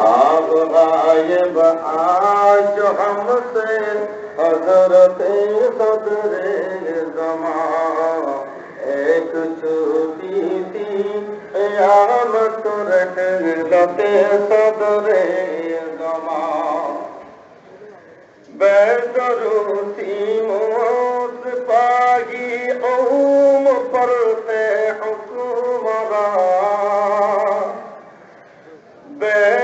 آپ غائب آج ہم سے حضرت صدر زمان ایک چھوٹی تھی قیامت رحلت صدر زمان بے ضرور موت پا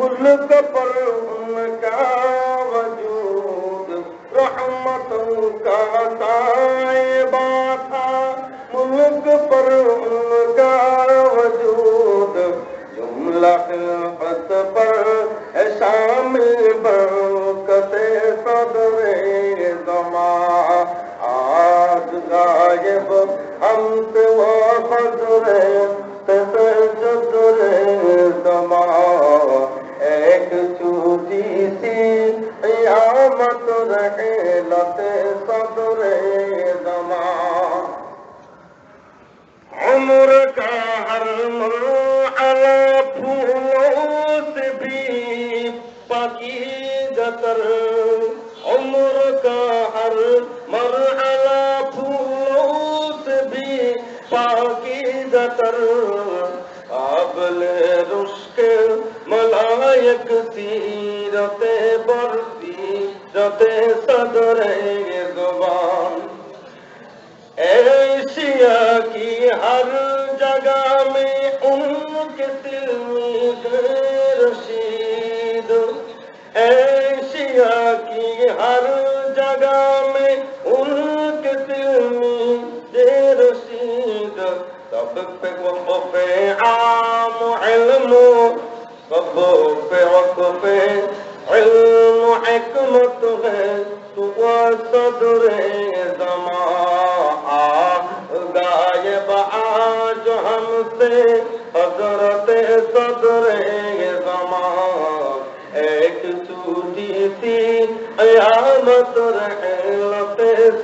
पर उनका वजूद रहमतों का साए बाता मरहला फूलों से भी पकीदतर उम्र का हर मरहला फूलों से भी पाकीदतर काबल रुश्क मलायक सीरते बरसी रते सदरे जुबान एशिया की हर जगह में رشید۔ ایشیا کی ہر جگہ میں ان کے دل رشید۔ سب پہ وقف عام علم، سب پہ وقف علم، حکمت ہے، تو صدر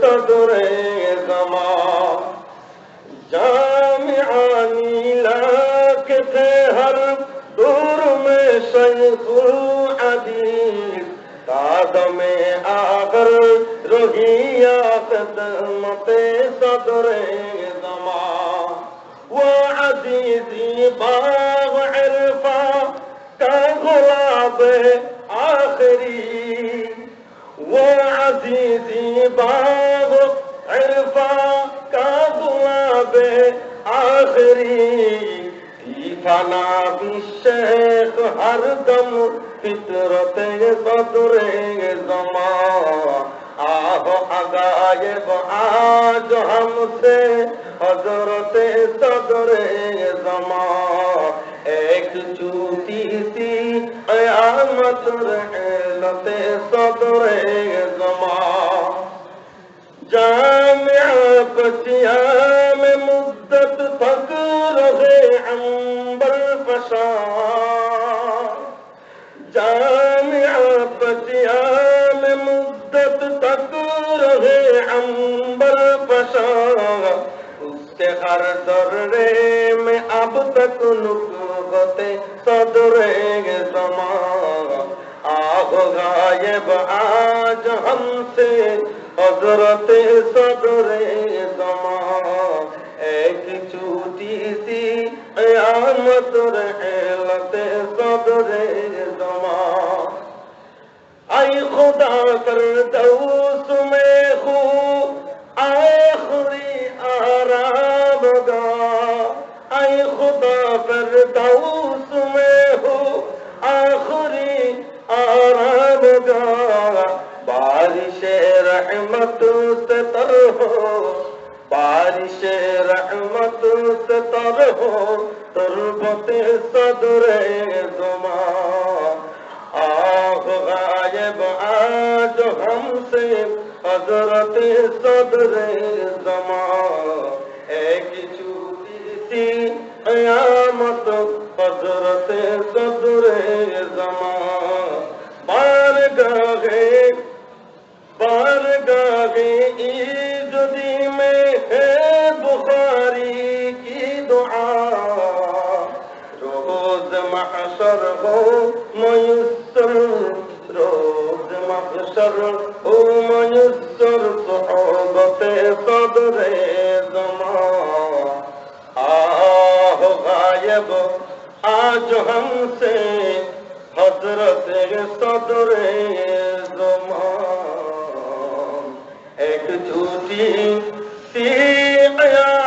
صدر زمان۔ جامعہ نیلا تھے ہر دور میں شیخ العدیب تادم آگر رہیا خدمت صدر زمان۔ وہ باغ عرفہ کا غلاب آخری۔ وہ عزیزی باغ عرفا کا دعا بے آخری ঠিকানা বিশেষ হরদম ফিতরতে বদরে জমা আহ আগায়েব আজ হামসে হজরতে সদরে জমা এক চুতি সি আমত রে সদরে سیام مدت تک رہے امبر فشا جامعہ بچیام مدت تک رہے امبر فشا اس کے ہر درے میں اب تک نقطے صدرے زمان آہ غائب آج ہم سے হজরতে সদরে জমা এক ছুটি সি আমত রেলতে সদরে জমা আই খোদা করদ রহমত সে তর হো তরবতে সদরে জমা آخ غائب آج ہم سے حضرت صدر زمان ایک چھوٹی سی قیامت حضرت صدر زمان بار گاہے بار گاہے जब आज हमसे हजरत सदरे जुमान एक झूठी सी आया